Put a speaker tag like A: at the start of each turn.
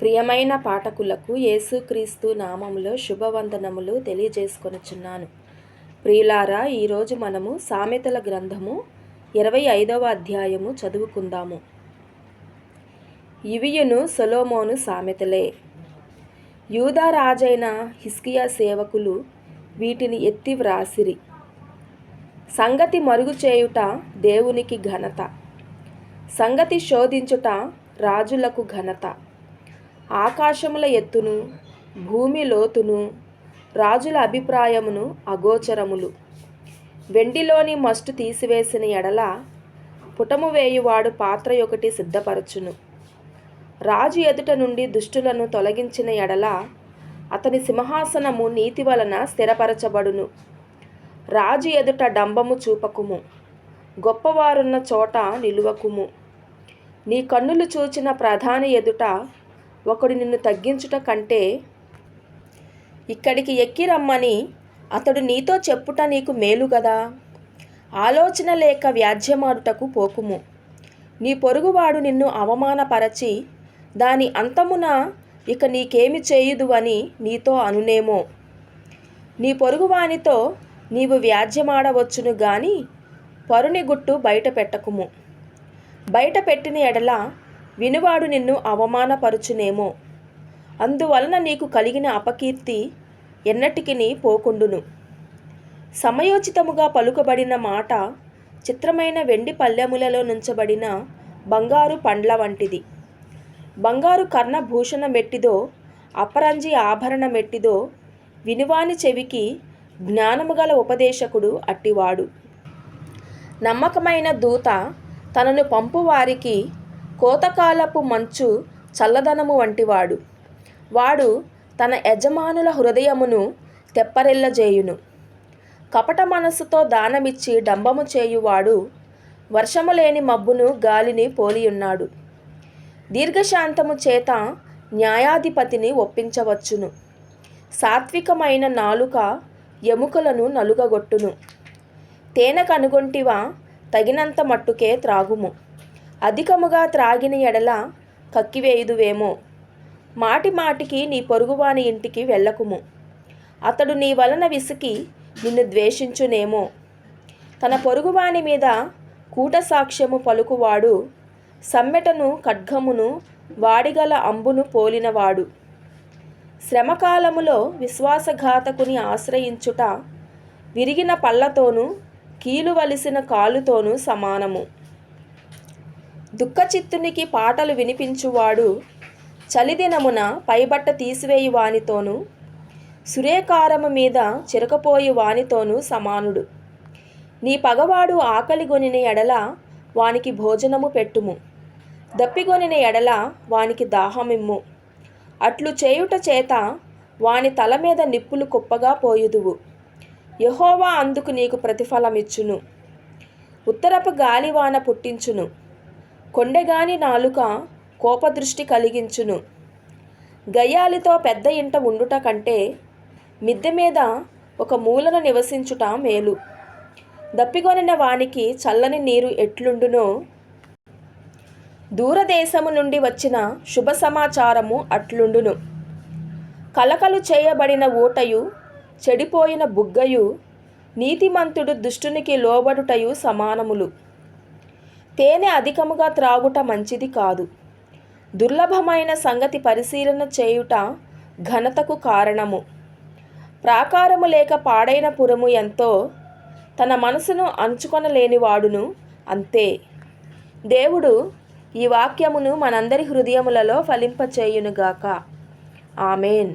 A: ప్రియమైన పాఠకులకు యేసుక్రీస్తు నామములో శుభవందనములు తెలియజేసుకొనుచున్నాను. ప్రియులారా ఈరోజు మనము సామెతల గ్రంథము ఇరవై ఐదవ అధ్యాయము చదువుకుందాము. ఇవియును సొలోమోను సామెతలే. యూదా రాజైన హిస్కియా సేవకులు వీటిని ఎత్తి వ్రాసిరి. సంగతి మరుగు చేయుట దేవునికి ఘనత. సంగతి శోధించుట రాజులకు ఘనత. ఆకాశముల ఎత్తును భూమి లోతును రాజుల అభిప్రాయమును అగోచరములు. వెండిలోని మస్టు తీసివేసిన ఎడల పుటము వేయువాడు పాత్ర ఒకటి సిద్ధపరచును. రాజు ఎదుట నుండి దుష్టులను తొలగించిన ఎడల అతని సింహాసనము నీతి వలన స్థిరపరచబడును. రాజు ఎదుట డంబము చూపకుము. గొప్పవారున్న చోట నిలువకుము. నీ కన్నులు చూచిన ప్రధాని ఎదుట ఒకడు నిన్ను తగ్గించుట కంటే ఇక్కడికి ఎక్కి రమ్మని అతడు నీతో చెప్పుట నీకు మేలు గదా. ఆలోచన లేక వ్యాజ్యమాడుటకు పోకుము. నీ పొరుగువాడు నిన్ను అవమానపరచి దాని అంతమున ఇక నీకేమి చేయుదు అని నీతో అనునేమో. నీ పొరుగువానితో నీవు వ్యాజ్యమాడవచ్చును గాని పరుని గుట్టు బయట పెట్టకుము. బయట పెట్టిన ఎడల వినువాడు నిన్ను అవమానపరుచునేమో. అందువలన నీకు కలిగిన అపకీర్తి ఎన్నటికి పోకుండును. సమయోచితముగా పలుకబడిన మాట చిత్రమైన వెండి పల్లెములలో నుంచబడిన బంగారు పండ్ల వంటిది. బంగారు కర్ణభూషణ మెట్టిదో అపరంజి ఆభరణ మెట్టిదో వినువాని చెవికి జ్ఞానము గల ఉపదేశకుడు అట్టివాడు. నమ్మకమైన దూత తనను పంపువారికి కోతకాలపు మంచు చల్లదనము వంటివాడు. వాడు తన యజమానుల హృదయమును తెప్పరిల్లజేయును. కపట మనస్సుతో దానమిచ్చి డంబము చేయువాడు వర్షము లేని మబ్బును గాలిని పోలియున్నాడు. దీర్ఘశాంతము చేత న్యాయాధిపతిని ఒప్పించవచ్చును. సాత్వికమైన నాలుక ఎముకలను నలుగగొట్టును. తేనె కనుగొంటివా తగినంత మట్టుకే త్రాగుము. అధికముగా త్రాగిన ఎడల కక్కివేయుదువేమో. మాటి మాటికి నీ పొరుగువాని ఇంటికి వెళ్ళకుము. అతడు నీ వలన విసికి నిన్ను ద్వేషించునేమో. తన పొరుగువాని మీద కూట సాక్ష్యము పలుకువాడు సమ్మెటను ఖడ్గమును వాడిగల అంబును పోలినవాడు. శ్రమకాలములో విశ్వాసఘాతకుని ఆశ్రయించుట విరిగిన పళ్ళతోనూ కీలువలిసిన కాలుతోనూ సమానము. దుఃఖచిత్తునికి పాటలు వినిపించువాడు చలిదినమున పైబట్ట తీసివేయి వానితోనూ సురేకారము మీద చిరకపోయి వానితోనూ సమానుడు. నీ పగవాడు ఆకలిగొనిన ఎడల వానికి భోజనము పెట్టుము. దప్పిగొనిన ఎడల వానికి దాహమిమ్ము. అట్లు చేయుట చేత వాని తల మీద నిప్పులు కుప్పగా పోయుదువు. యహోవా అందుకు నీకు ప్రతిఫలమిచ్చును. ఉత్తరపు గాలివాన పుట్టించును. కొండెగాని నాలుక కోపదృష్టి కలిగించును. గయ్యాలితో పెద్ద ఇంట ఉండుట కంటే మిద్దె మీద ఒక మూలన నివసించుట మేలు. దప్పికొనిన వానికి చల్లని నీరు ఎట్లుండునో దూరదేశము నుండి వచ్చిన శుభ సమాచారము అట్లుండును. కలకలు చేయబడిన ఊటయు చెడిపోయిన బుగ్గయు నీతిమంతుడు దుష్టునికి లోబడుటయు సమానములు. తేనె అధికముగా త్రాగుట మంచిది కాదు. దుర్లభమైన సంగతి పరిశీలన చేయుట ఘనతకు కారణము. ప్రాకారము లేక పాడైన పురము ఎంతో తన మనసును అంచుకొనలేనివాడును అంతే. దేవుడు ఈ వాక్యమును మనందరి హృదయములలో ఫలింపచేయునుగాక. ఆమెన్.